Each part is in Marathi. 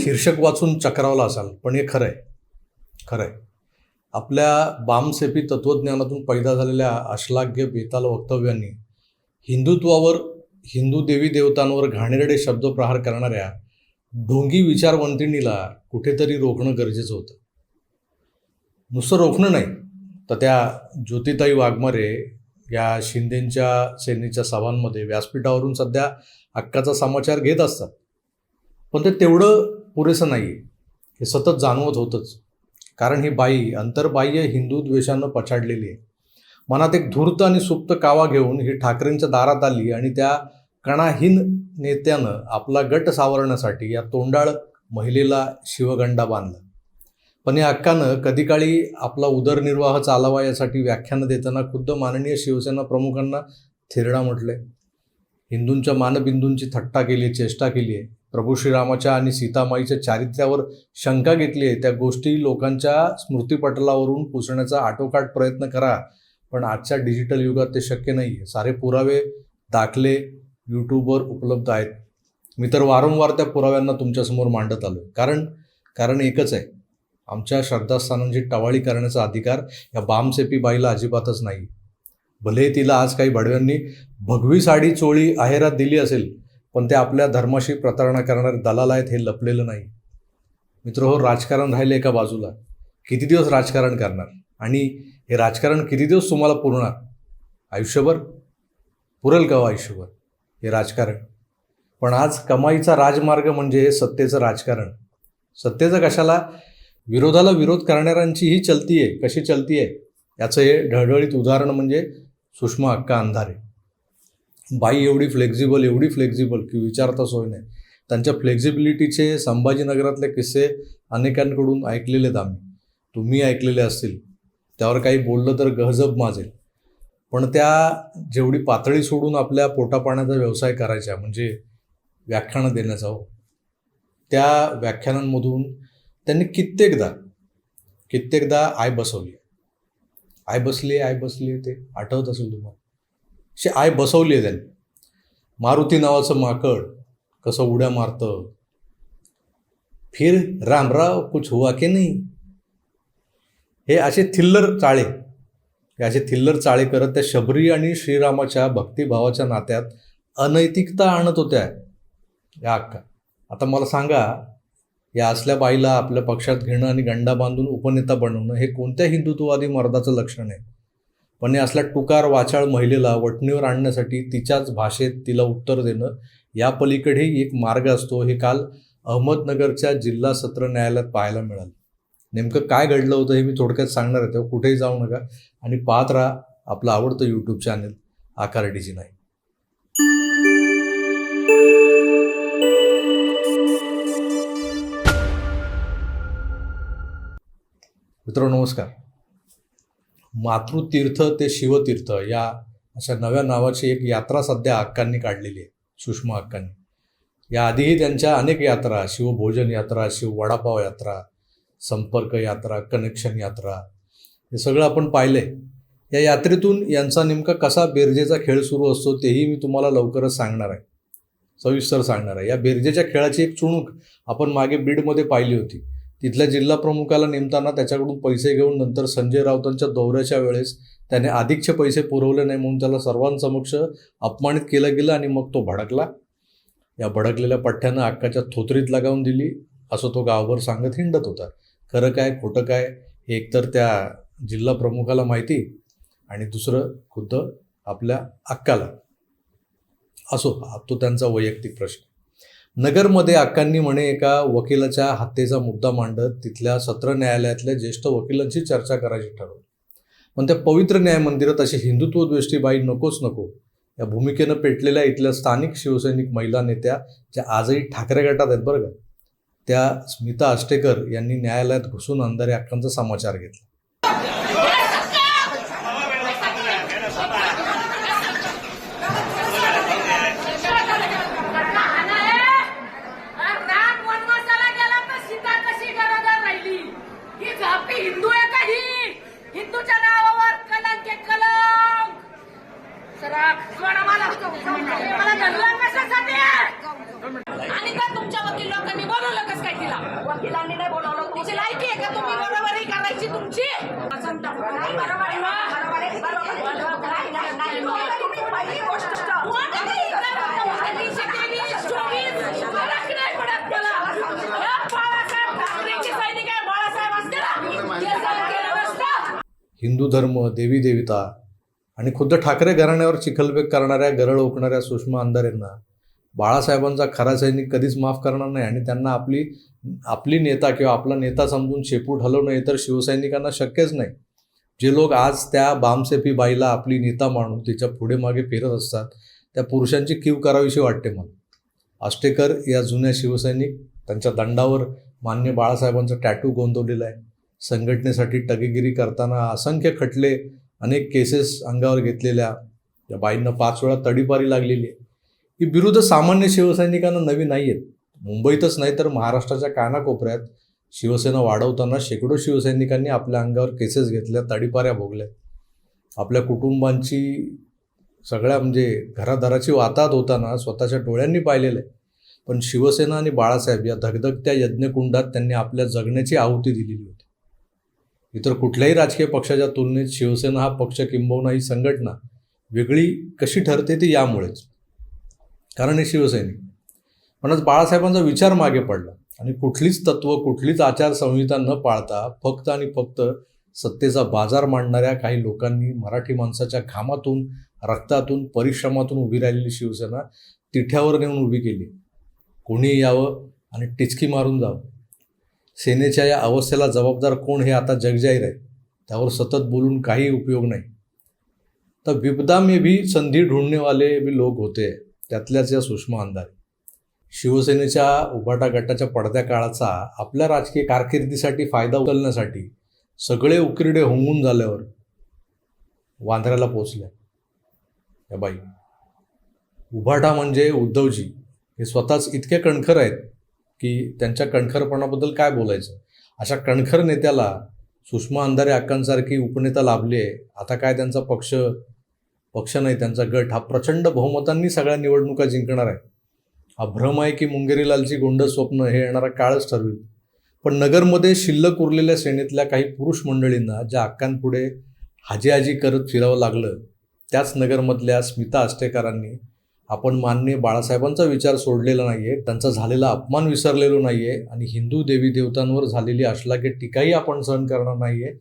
शीर्षक वाचून चक्रावला असाल पण हे खरं आहे खरं आहे आपल्या बामसेपी तत्त्वज्ञानातून पैदा झालेल्या अश्लाघ्य बेताल वक्तव्यांनी हिंदुत्वावर हिंदू देवी देवतांवर घाणेरडे शब्दप्रहार करणाऱ्या ढोंगी विचारवंतिणीला कुठेतरी रोखणं गरजेचं होतं. नुसतं रोखणं नाही तर त्या ज्योतिताई वाघमारे या शिंदेंच्या सेनेच्या सभांमध्ये व्यासपीठावरून सध्या हक्काचा समाचार घेत असतात. पण ते तेवढं पुरेसं नाही आहे हे सतत जाणवत होतंच. कारण ही बाई अंतर्बाह्य हिंदू द्वेषानं पछाडलेली आहे. मनात एक धूर्त आणि सुप्त कावा घेऊन ही ठाकरेंच्या दारात आली आणि त्या कणाहीन नेत्यानं आपला गट सावरण्यासाठी या तोंडाळ महिलेला शिवगंडा बांधला. पण या अक्कानं कधी काळी आपला उदरनिर्वाह चालावा यासाठी व्याख्यानं देताना खुद्द माननीय शिवसेना प्रमुखांना थिरडा म्हटलंय. हिंदूंच्या मानबिंदूंची थट्टा केली आहे चेष्टा केली आहे. प्रभू श्रीरामाच्या आणि सीतामाईच्या चारित्र्यावर शंका घेतली आहे त्या गोष्टी लोकांच्या स्मृतीपटलावरून पुसण्याचा आटोकाट प्रयत्न करा. पण आजच्या डिजिटल युगात ते शक्य नाही आहे. सारे पुरावे दाखले यूट्यूबवर उपलब्ध आहेत. मी तर वारंवार त्या पुराव्यांना तुमच्यासमोर मांडत आलो कारण कारण एकच आहे. आमच्या श्रद्धास्थानांची टवाळी करण्याचा अधिकार या बामसेपी बाईला अजिबातच नाही. भले तिला आज काही भडव्यांनी भगवी साडी चोळी आहेरात दिली असेल पण ते आपल्या धर्माशी प्रतारणा करणारे दलाल आहेत हे लपलेलं नाही. मित्र हो राजकारण राहिले एका बाजूला. किती दिवस राजकारण करणार? आणि हे राजकारण किती दिवस तुम्हाला पुरणार? आयुष्यभर? पुरेल का हो आयुष्यभर हे राजकारण? पण आज कमाईचा राजमार्ग म्हणजे सत्तेचं राजकारण. सत्तेचं कशाला? विरोधाला विरोध करणाऱ्यांची ही चलती आहे. कशी चलती आहे? याचं हे ढळढळीत उदाहरण म्हणजे सुषमा अक्का अंधारे. बाई एवढी फ्लेक्झिबल एवढी फ्लेक्झिबल की विचारता सोय नाही. त्यांच्या फ्लेक्झिबिलिटीचे संभाजीनगरातले किस्से अनेकांकडून ऐकलेले आहेत आम्ही. तुम्ही ऐकलेले असतील. त्यावर काही बोललं तर गहजब माजेल. पण त्या जेवढी पातळी सोडून आपल्या पोटापाण्याचा व्यवसाय करायचा म्हणजे व्याख्यानं देण्याचा हो त्या व्याख्यानांमधून त्यांनी कित्येकदा कित्येकदा आय बसवली. आय बसली आय बसली ते आठवत असेल तुम्हाला? अशी आय बसवली आहे त्यांनी. मारुती नावाचं माकड कसं उड्या मारतं. फिर रामराव कुछ हुआ की नाही? हे असे थिल्लर चाळे. हे असे थिल्लर चाळे करत त्या शबरी आणि श्रीरामाच्या भक्तिभावाच्या नात्यात अनैतिकता आणत होत्या. या अक्का. आता मला सांगा या असल्या बाईला आपल्या पक्षात घेणं आणि गंडा बांधून उपनेता बनवणं हे कोणत्या हिंदुत्ववादी मर्दाचं लक्षण आहे? पण या असल्या टुकार वाचाळ महिलेला वटणीवर आणण्यासाठी तिच्याच भाषेत तिला उत्तर देणं या पलीकडेही एक मार्ग असतो हे काल अहमदनगरच्या जिल्हा सत्र न्यायालयात पाहायला मिळालं. नेमकं काय घडलं होतं हे मी थोडक्यात सांगणार आहे तेव्हा कुठेही जाऊ नका आणि पाहत राहा आपलं आवडतं यूट्यूब चॅनल आकार डीजी नाही मित्र नमस्कार. मातृतीर्थ ते शिवतीर्थ या अशा नव्या नावाची एक यात्रा सध्या अक्कांनी काढलेली आहे सुषमा अक्कांनी. याआधीही त्यांच्या अनेक यात्रा शिवभोजन यात्रा शिव वडापाव यात्रा संपर्क यात्रा कनेक्शन यात्रा हे सगळं आपण पाहिलंय. या यात्रेतून यांचा नेमका कसा बेरजेचा खेळ सुरू असतो तेही मी तुम्हाला लवकरच सांगणार आहे. सविस्तर सांगणार आहे. या बेरजेच्या खेळाची एक चुणूक आपण मागे बीडमध्ये पाहिली होती. तिथल्या जिल्हा प्रमुखाला नेमताना त्याच्याकडून पैसे घेऊन नंतर संजय राऊतांच्या दौऱ्याच्या वेळेस त्याने अधिकचे पैसे पुरवले नाही म्हणून त्याला सर्वांसमक्ष अपमानित केलं गेलं आणि मग तो भडकला. या भडकलेल्या पठ्ठ्यानं अक्काच्या थोतरीत लगावून दिली. असं तो गावभर सांगत हिंडत होता. खरं काय खोटं काय हे एकतर त्या जिल्हा प्रमुखाला माहिती आणि दुसरं खुद्द आपल्या अक्काला. असो तो त्यांचा वैयक्तिक प्रश्न. नगरमध्ये अक्कांनी म्हणे एका वकिलाच्या हत्येचा मुद्दा मांडत तिथल्या सत्र न्यायालयातल्या ज्येष्ठ वकिलांची चर्चा करायची ठरवली. पण त्या पवित्र न्याय मंदिरात अशी हिंदुत्वद्वेष्टी बाई नकोच नको. या भूमिकेनं पेटलेल्या इथल्या स्थानिक शिवसैनिक महिला नेत्या ज्या आजही ठाकरे गटात आहेत बरं का त्या स्मिता आष्टेकर यांनी न्यायालयात घुसून अंधारे अक्कांचा समाचार घेतला राम वनवासाला गेला तर सीता कशी गरोदर राहिली ही झापी हिंदू आहे का ही हिंदूच्या नावावर कलंक आहे कलंक सरा सोडा मला मला धरला कशासाठी आणि का तुमच्या वकील लोकांनी बोलवलं कस काय तिला तिला वकिलांनी नाही बोलावलं तिची लायकी आहे का तुम्ही बरोबरी करायची तुमची नाही, बरोबर आहे, बरोबर आहे, बरोबर आहे. नाही, नाही, नाही. तुम्ही पहिली गोष्ट कोण आहे इकडं? हल्लीची केली, चोवीस. फरक नाही पडत मला. या बाळासाहेब ठाकरेंची सैनिक आहे, बाळासाहेब असते ना, ते जर केलं नसतं, हिंदू धर्म देवी देविता आणि खुद्द ठाकरे घराण्यावर चिखलबेक करणाऱ्या गरळ ओकणाऱ्या सुषमा अंधारेंना बाळासाहेबांचा खरा सैनिक कधीच माफ करणार नाही आणि त्यांना आपली आपली नेता किंवा आपला नेता समजून शेपूट हलवणं हे तर शिवसैनिकांना शक्यच नाही. जे लोक आज त्या बामसेफी बाईला आपली नेता मानून तिच्या पुढे मागे फिरत असतात त्या पुरुषांची कीव करावीशी वाटते मला. आष्टेकर या जुन्या शिवसैनिक त्यांच्या दंडावर मान्य बाळासाहेबांचा टॅटू गोंदवलेला आहे. संघटनेसाठी टगेगिरी करताना असंख्य खटले अनेक केसेस अंगावर घेतलेल्या. त्या बाईंना पाच वेळा तडीपारी लागलेली आहे. ही विरुद्ध सामान्य शिवसैनिकांना नवी नाही आहेत. मुंबईतच नाही तर महाराष्ट्राच्या कानाकोपऱ्यात शिवसेना वाढवताना शेकडो शिवसैनिकांनी आपल्या अंगावर केसेस घेतल्या तडीपाऱ्या भोगल्या. आपल्या कुटुंबांची सगळ्या म्हणजे घरादाराची वाताहत होताना स्वतःच्या डोळ्यांनी पाहिलेलं आहे. पण शिवसेना आणि बाळासाहेब या धगधगत्या यज्ञकुंडात त्यांनी आपल्या जगण्याची आहुती दिलेली होती. इतर कुठल्याही राजकीय पक्षाच्या तुलनेत शिवसेना हा पक्ष किंबहुना ही संघटना वेगळी कशी ठरते ती यामुळेच. कारण हे शिवसैनिक. म्हणूनच बाळासाहेबांचा विचार मागे पडला. आणि कुठलीच तत्व कुठलीच आचारसंहिता न पाळता फक्त आणि फक्त सत्तेचा बाजार मांडणाऱ्या काही लोकांनी मराठी माणसाच्या घामातून रक्तातून परिश्रमातून उभी राहिलेली शिवसेना तिठ्यावर नेऊन उभी केली. कोणी यावं आणि टिचकी मारून जावं. सेनेच्या या अवस्थेला जबाबदार कोण हे आता जगजाहीर आहे त्यावर सतत बोलून काही उपयोग नाही. तर विपदा में भी संधी ढूंढने वाले भी लोक होते त्यातल्याच या सुषमा अंधारे. शिवसेनेच्या उभाटा गटाच्या पडद्या काळाचा आपल्या राजकीय कारकिर्दीसाठी फायदा उचलण्यासाठी सगळे उकिरडे होंगून झाल्यावर वांद्र्याला पोचल्या या बाई उभाटा म्हणजे उद्धवजी. हे स्वतःच इतके कणखर आहेत की त्यांच्या कणखरपणाबद्दल काय बोलायचं? अशा कणखर नेत्याला सुषमा अंधारे अक्कांसारखी उपनेता लाभली आहे. आता काय त्यांचा पक्ष पक्ष नाही त्यांचा गट हा प्रचंड बहुमतांनी सगळ्या निवडणुका जिंकणार आहे. हा भ्रम आहे की मुंगेरीलालची गोंड स्वप्न हे येणारा काळच ठरवेल. पण नगरमध्ये शिल्लक उरलेल्या श्रेणीतल्या काही पुरुष मंडळींना ज्या अक्कांपुढे हाजी हाजी करत फिरावं लागलं त्याच नगरमधल्या स्मिता आष्टेकरांनी आपण मान्य बाळासाहेबांचा विचार सोडलेला नाही आहे त्यांचा झालेला अपमान विसरलेलो नाही आहे आणि हिंदू देवी देवतांवर झालेली अश्लाघ्य टीकाही आपण सहन करणार नाही आहे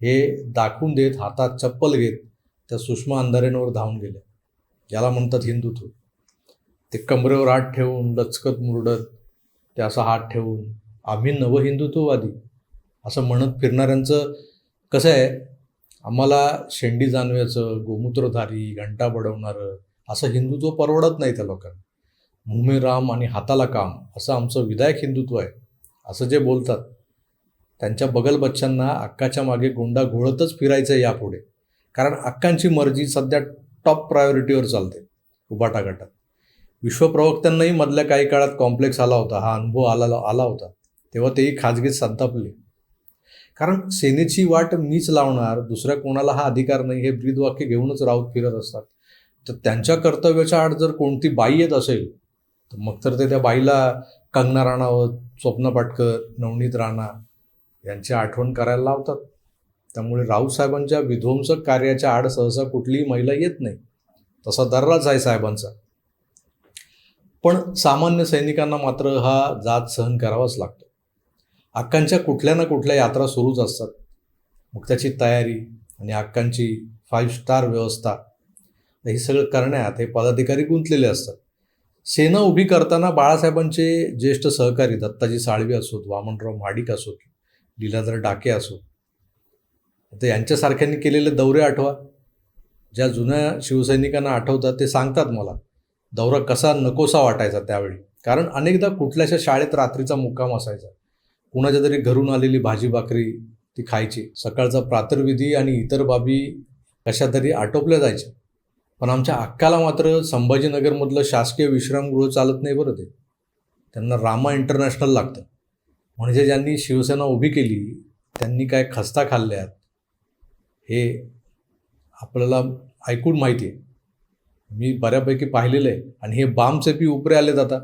हे दाखवून देत हातात चप्पल घेत त्या सुषमा अंधारेंवर धावून गेल्या. याला म्हणतात हिंदुत्व. ते कमरेवर हात ठेवून लचकत मुरडत ते असा हात ठेवून आम्ही नवहिंदुत्ववादी असं म्हणत फिरणाऱ्यांचं कसं आहे? आम्हाला शेंडी जानव्याचं गोमूत्रधारी घंटा बडवणारं असं हिंदुत्व परवडत नाही त्या लोकांना. मुमे राम आणि हाताला काम असं आमचं विधायक हिंदुत्व आहे. असं जे बोलतात त्यांच्या बगल बच्चांना अक्काच्या मागे गोंडा घोळतच फिरायचं आहे यापुढे. कारण अक्कांची मर्जी सध्या टॉप प्रायोरिटीवर चालते उबाटा गटात. विश्वप्रवक्त्यांनाही मधल्या काही काळात कॉम्प्लेक्स आला होता हा अनुभव आला आला होता. तेव्हा तेही खाजगीत संतापले. कारण सेनेची वाट मीच लावणार दुसऱ्या कोणाला हा अधिकार नाही हे ब्रीदवाक्य घेऊनच राऊत फिरत असतात. तर त्यांच्या कर्तव्याच्या आड जर कोणती बाई येत असेल तर मग तर ते त्या बाईला कंगना राणावत स्वप्न पाटकर नवनीत राणा यांची आठवण करायला लावतात. त्यामुळे राऊत साहेबांच्या विध्वंसक कार्याच्या आड सहसा कुठलीही महिला येत नाही. तसा दर्राच आहे साहेबांचा. पण सामान्य सैनिकांना मात्र हा जात सहन करावाच लागतो. अक्कांच्या कुठल्या ना कुठल्या यात्रा सुरूच असतात. मग त्याची तयारी आणि अक्कांची फाईव्ह स्टार व्यवस्था हे सगळं करण्यात हे पदाधिकारी गुंतलेले असतात. सेना उभी करताना बाळासाहेबांचे ज्येष्ठ सहकारी दत्ताजी साळवी असोत वामनराव माडिक असोत लीलाधर डाके असोत तर यांच्यासारख्यांनी केलेले दौरे आठवा. ज्या जुन्या शिवसैनिकांना आठवतात ते सांगतात मला दौरा कसा नकोसा वाटायचा त्यावेळी. कारण अनेकदा कुठल्याशा शाळेत रात्रीचा मुक्काम असायचा. कुणाच्या तरी घरून आलेली भाजी भाकरी ती खायची. सकाळचा प्रातर्विधी आणि इतर बाबी कशा तरी आटोपल्या जायच्या. पण आमच्या अक्काला मात्र संभाजीनगरमधलं शासकीय विश्रामगृह चालत नाही बरं ते. त्यांना रामा इंटरनॅशनल लागतं. म्हणजे ज्यांनी शिवसेना उभी केली त्यांनी काय खस्ता खाल्ल्यात हे आपल्याला ऐकून माहिती आहे. मी बऱ्यापैकी पाहिलेलं आहे. आणि हे बामचेपी उपरे आलेत आता.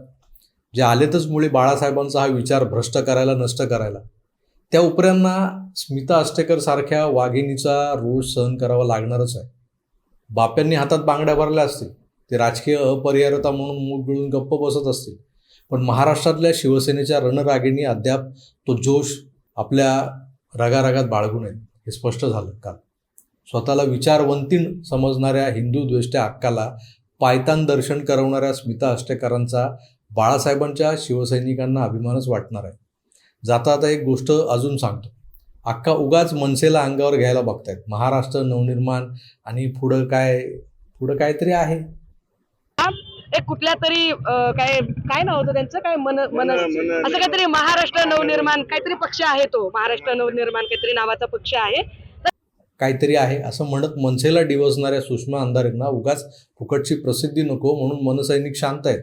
जे आलेतच मुळे बाळासाहेबांचा हा विचार भ्रष्ट करायला नष्ट करायला. त्या उपऱ्यांना स्मिता अष्टेकर सारख्या वाघिणीचा रोज सहन करावा लागणारच आहे. बाप्यांनी हातात बांगड्या भरल्या असतील. ते राजकीय अपरिहार्यता म्हणून मूग मिळून गप्प बसत असतील. पण महाराष्ट्रातल्या शिवसेनेच्या रणरागिणी अद्याप तो जोश आपल्या रगारगात बाळगू नये हे स्पष्ट झालं काल. स्वतःला विचारवंतीण समजणाऱ्या हिंदू द्वेष्ट्या हक्काला पायतान दर्शन करवणाऱ्या स्मिता अष्टेकरांचा बाळासाहेबांच्या शिवसैनिकांना अभिमानच वाटणार आहे. जाता आता एक गोष्ट अजून सांगतो. अक्का उगाच मनसेला अंगावर घ्यायला बघतायत. महाराष्ट्र नवनिर्माण आणि पुढं काय पुढं काहीतरी आहे. एक कुठल्या तरी काय काय नाव होतं त्यांचं? काय मन मन असं काहीतरी महाराष्ट्र नवनिर्माण काहीतरी पक्ष आहे तो. महाराष्ट्र नवनिर्माण काहीतरी नावाचा पक्ष आहे. काहीतरी आहे असं म्हणत मनसेला डिवसणाऱ्या सुषमा अंधारेंना उगाच फुकटची प्रसिद्धी नको म्हणून मनसैनिक शांत आहेत.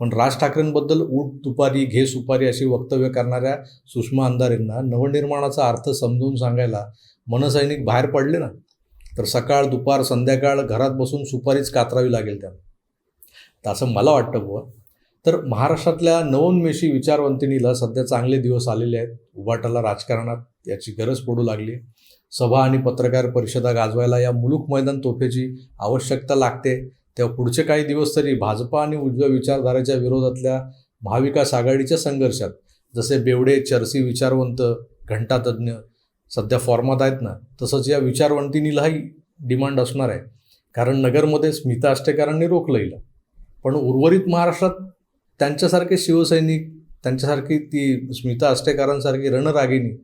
पण राज ठाकरेंबद्दल ऊट दुपारी घे सुपारी अशी वक्तव्य करणाऱ्या सुषमा अंधारेंना नवनिर्माणाचा अर्थ समजून सांगायला मनसैनिक बाहेर पडले ना तर सकाळ दुपार संध्याकाळ घरात बसून सुपारीच कातरावी लागेल त्यांना. तर असं मला वाटतं बुवा. तर महाराष्ट्रातल्या नवोन्मेषी विचारवंतिनीला सध्या चांगले दिवस आलेले आहेत. उभाटाला राजकारणात याची गरज पडू लागली. सभा आणि पत्रकार परिषदा गाजवायला या मुलूक मैदान तोफेची आवश्यकता लागते. तेव्हा पुढचे काही दिवस तरी भाजपा आणि उजव्या विचारधारेच्या विरोधातल्या महाविकास आघाडीच्या संघर्षात जसे बेवडे चरसी विचारवंत घंटातज्ञ सध्या फॉर्मात आहेत ना तसंच या विचारवंतिनीलाही डिमांड असणार आहे. कारण नगरमध्ये स्मिता अष्टेकरांनी रोखलं हिला. पण उर्वरित महाराष्ट्रात त्यांच्यासारखे शिवसैनिक त्यांच्यासारखी ती स्मिता अष्टेकरांसारखी रणरागिणी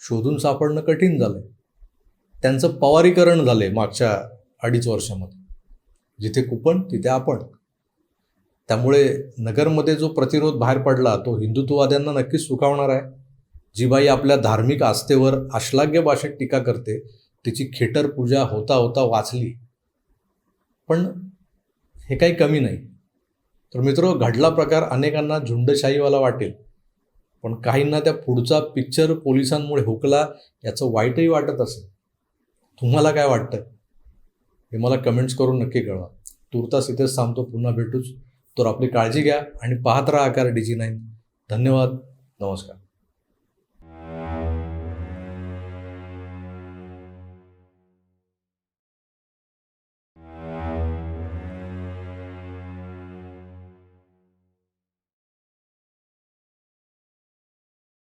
शोधून सापडणं कठीण झालं त्यांचं पवारीकरण झालं आहे मागच्या अडीच वर्षामध्ये. जिथे कुपन तिथे आपण. त्यामुळे नगरमध्ये जो प्रतिरोध बाहेर पडला तो हिंदुत्ववाद्यांना नक्कीच सुखावणार आहे. जी बाई आपल्या धार्मिक आस्थेवर अश्लाघ्य भाषेत टीका करते. तिची खेटर पूजा होता होता वाचली. पण हे काही कमी नाही. तर मित्र घडला प्रकार अनेकांना झुंडशाहीवाला वाटेल. पण काहींना त्या पुढचा पिक्चर पोलिसांमुळे हुकला याचं वाईटही वाटत असेल. तुम्हाला काय वाटतं? हे मला कमेंट्स करून नक्की कळवा. तुर्तास इथेच थांबतो. पुन्हा भेटूच. तर आपली काळजी घ्या आणि पाहत राहा आकार डी जी नाईन धन्यवाद. नमस्कार.